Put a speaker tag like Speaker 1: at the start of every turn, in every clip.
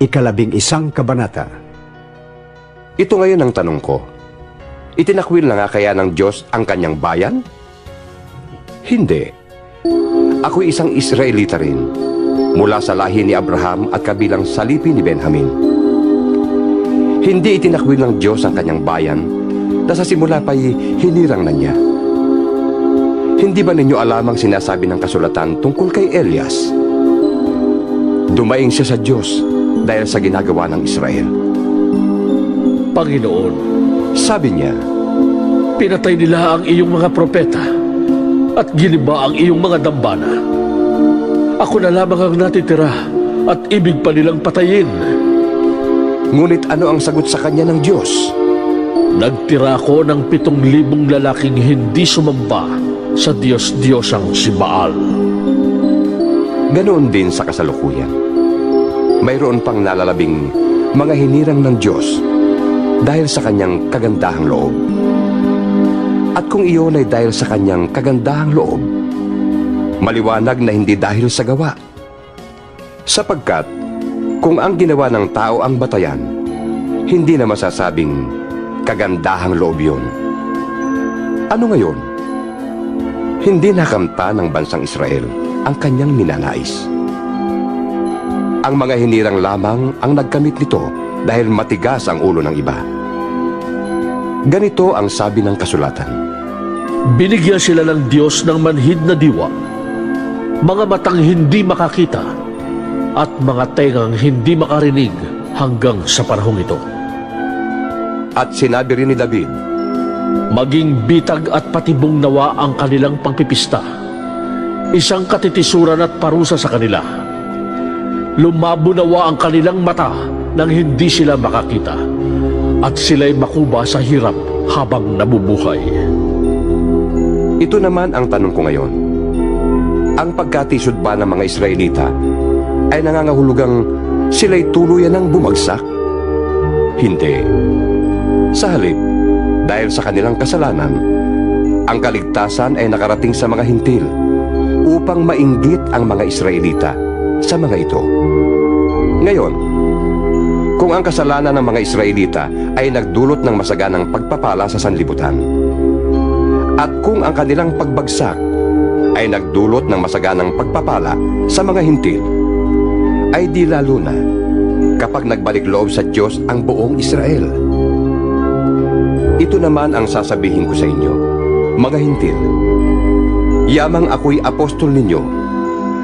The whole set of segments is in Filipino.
Speaker 1: ikalabing isang kabanata.
Speaker 2: Ito ngayon ang tanong ko. Itinakwil na nga kaya ng Diyos ang kanyang bayan? Hindi. Ako'y isang Israelita rin, mula sa lahi ni Abraham at kabilang salipi ni Benjamin. Hindi itinakwil ng Diyos ang kanyang bayan na sa simula pa'y hinirang na niya. Hindi ba ninyo alam ang sinasabi ng kasulatan tungkol kay Elias? Dumaing siya sa Diyos dahil sa ginagawa ng Israel.
Speaker 3: Panginoon,
Speaker 2: Sabi niya,
Speaker 3: pinatay nila ang iyong mga propeta at giniba ang iyong mga dambana. Ako na lamang ang natitira at ibig pa nilang patayin.
Speaker 2: Ngunit ano ang sagot sa kanya ng Diyos?
Speaker 3: Nagtira ko ng pitong libong lalaking hindi sumamba sa Diyos-Diyosang si Baal.
Speaker 2: Ganoon din sa kasalukuyan. Mayroon pang nalalabing mga hinirang ng Diyos dahil sa kanyang kagandahang loob. At kung iyon ay dahil sa kanyang kagandahang loob, maliwanag na hindi dahil sa gawa. Sapagkat kung ang ginawa ng tao ang batayan, hindi na masasabing kagandahang loob yun. Ano ngayon? Hindi nakamta ng bansang Israel ang kanyang ninanais. Ang mga hinirang lamang ang nagkamit nito dahil matigas ang ulo ng iba. Ganito ang sabi ng kasulatan.
Speaker 3: Binigyan sila ng Diyos ng manhid na diwa, mga matang hindi makakita, at mga tengang hindi makarinig hanggang sa panahong ito.
Speaker 2: At sinabi rin ni David,
Speaker 3: Maging bitag at patibong nawa ang kanilang pangpipista. Isang katitisuran at parusa sa kanila. Lumabo nawa ang kanilang mata nang hindi sila makakita. At sila'y makuba sa hirap habang nabubuhay.
Speaker 2: ito naman ang tanong ko ngayon. Ang pagkatisod ba ng mga Israelita ay nangangahulugang sila'y tuluyan ng bumagsak? Hindi. Sa halip, dahil sa kanilang kasalanan, ang kaligtasan ay nakarating sa mga hintil upang mainggit ang mga Israelita sa mga ito. Ngayon, kung ang kasalanan ng mga Israelita ay nagdulot ng masaganang pagpapala sa sanlibutan, at kung ang kanilang pagbagsak ay nagdulot ng masaganang pagpapala sa mga hintil, ay di lalo na kapag nagbalik loob sa Diyos ang buong Israel. Ito naman ang sasabihin ko sa inyo, mga hintil. Yamang ako'y apostol ninyo,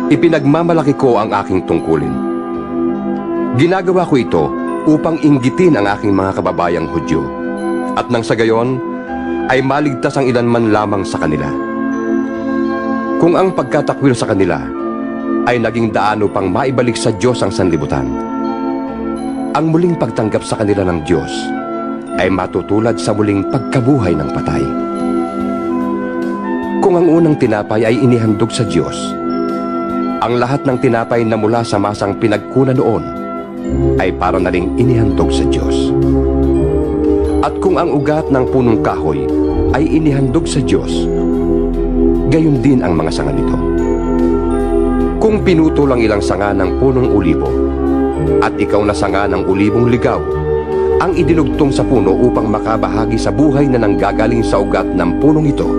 Speaker 2: ipinagmamalaki ko ang aking tungkulin. Ginagawa ko ito upang inggitin ang aking mga kababayang Hudyo, at nang sa gayon, ay maligtas ang ilan man lamang sa kanila. Kung ang pagkatakwil sa kanila ay naging daano pang maibalik sa Diyos ang sanlibutan, ang muling pagtanggap sa kanila ng Diyos ay matutulad sa muling pagkabuhay ng patay. Kung ang unang tinapay ay inihandog sa Diyos, ang lahat ng tinapay na mula sa masang pinagkuna noon ay para na ring inihandog sa Diyos. At kung ang ugat ng punong kahoy ay inihandog sa Diyos, gayon din ang mga sanga nito. Kung pinutol ang ilang sanga ng punong ulibo, at ikaw na sanga ng ulibong ligaw, ang idinugtong sa puno upang makabahagi sa buhay na nanggagaling sa ugat ng punong ito,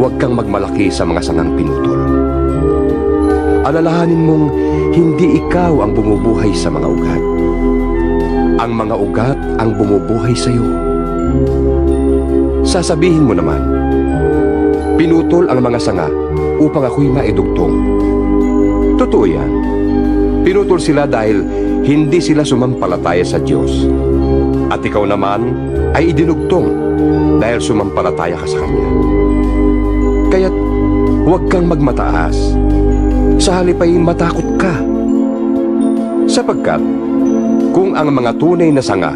Speaker 2: huwag kang magmalaki sa mga sangang pinutol. Alalahanin mong hindi ikaw ang bumubuhay sa mga ugat. Ang mga ugat ang bumubuhay sa iyo. Sasabihin mo naman, pinutol ang mga sanga upang ako'y maidugtong. Totoo yan. Pinutol sila dahil hindi sila sumampalataya sa Diyos. At ikaw naman ay idinugtong dahil sumampalataya ka sa Kanya. Kaya't huwag kang magmataas. Sa halip ay matakot ka. Sapagkat kung ang mga tunay na sanga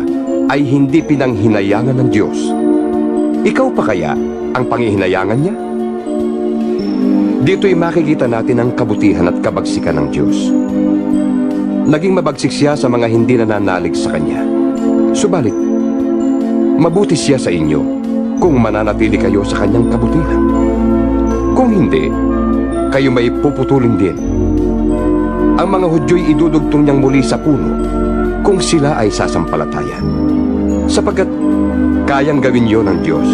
Speaker 2: ay hindi pinanghinayangan ng Diyos, ikaw pa kaya ang pangihinayangan niya? Dito'y makikita natin ang kabutihan at kabagsikan ng Diyos. Naging mabagsik siya sa mga hindi nananalig sa Kanya. Subalit, mabuti siya sa inyo kung mananatili kayo sa Kanyang kabutihan. Kung hindi, kayo may puputulin din. ang mga Hudyo'y idudugtong niyang muli sa puno kung sila ay sasampalatayan. Sapagkat kayang gawin yon ng Diyos.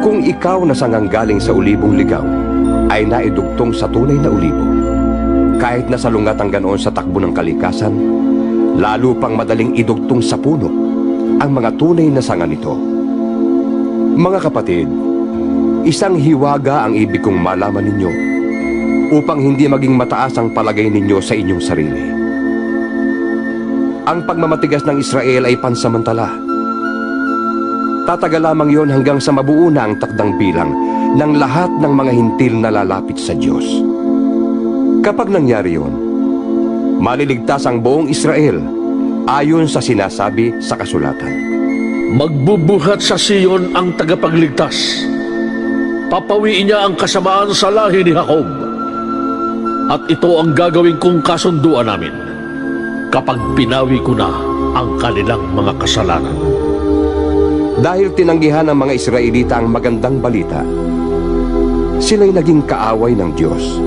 Speaker 2: Kung ikaw na sanganggaling sa ulibong ligaw ay naidugtong sa tunay na ulibo, kahit na salungat ang ganoon sa takbo ng kalikasan, lalo pang madaling idugtong sa puno ang mga tunay na sanga nito. Mga kapatid, isang hiwaga ang ibig kong malaman ninyo upang hindi maging mataas ang palagay ninyo sa inyong sarili. Ang pagmamatigas ng Israel ay pansamantala. Tatagal lamang yon hanggang sa mabuo na ang takdang bilang ng lahat ng mga hintil na lalapit sa Diyos. Kapag nangyari yon, maliligtas ang buong Israel ayon sa sinasabi sa kasulatan.
Speaker 3: Magbubuhat sa Siyon ang tagapagligtas. Papawiin niya ang kasamaan sa lahi ni Jacob. At ito ang gagawin kong kasunduan namin kapag pinawi ko na ang kanilang mga kasalanan.
Speaker 2: Dahil tinanggihan ng mga Israelita ang magandang balita, sila'y naging kaaway ng Diyos.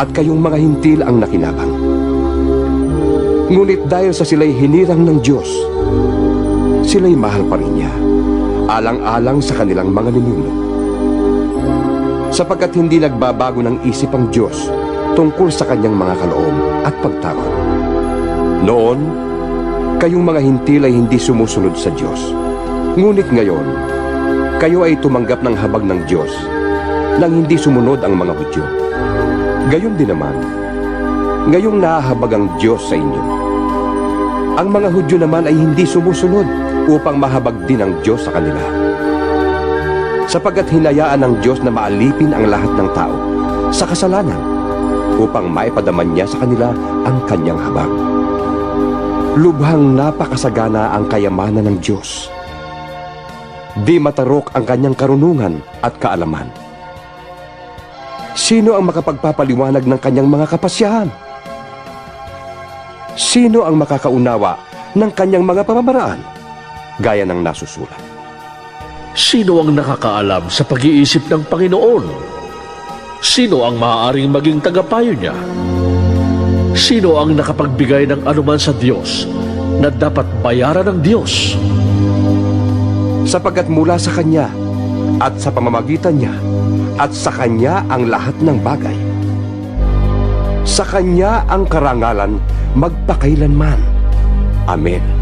Speaker 2: At kayong mga hintil ang nakinabang. Ngunit dahil sa sila'y hinirang ng Diyos, sila'y mahal pa rin niya, alang-alang sa kanilang mga ninuno. Sapagkat hindi nagbabago ng isip ang Diyos tungkol sa kanyang mga kaloob at pagtawad. Noon, kayong mga hintil ay hindi sumusunod sa Diyos. Ngunit ngayon, kayo ay tumanggap ng habag ng Diyos nang hindi sumunod ang mga Hudyo. Gayon din naman, ngayong nahahabag ang Diyos sa inyo. Ang mga Hudyo naman ay hindi sumusunod upang mahabag din ang Diyos sa kanila. Sapagkat hinayaan ng Diyos na maalipin ang lahat ng tao sa kasalanan upang maipadaman niya sa kanila ang kanyang habag. Lubhang napakasagana ang kayamanan ng Diyos. Di matarok ang kanyang karunungan at kaalaman. Sino ang makapagpapaliwanag ng kanyang mga kapasyahan? Sino ang makakaunawa ng kanyang mga pamamaraan? Gaya ng nasusulat.
Speaker 3: Sino ang nakakaalam sa pag-iisip ng Panginoon? Sino ang maaaring maging tagapayo niya? Sino ang nakapagbigay ng anuman sa Diyos na dapat bayaran ng Diyos?
Speaker 2: Sapagkat mula sa Kanya at sa pamamagitan niya at sa Kanya ang lahat ng bagay. Sa Kanya ang karangalan magpakailanman. Amen.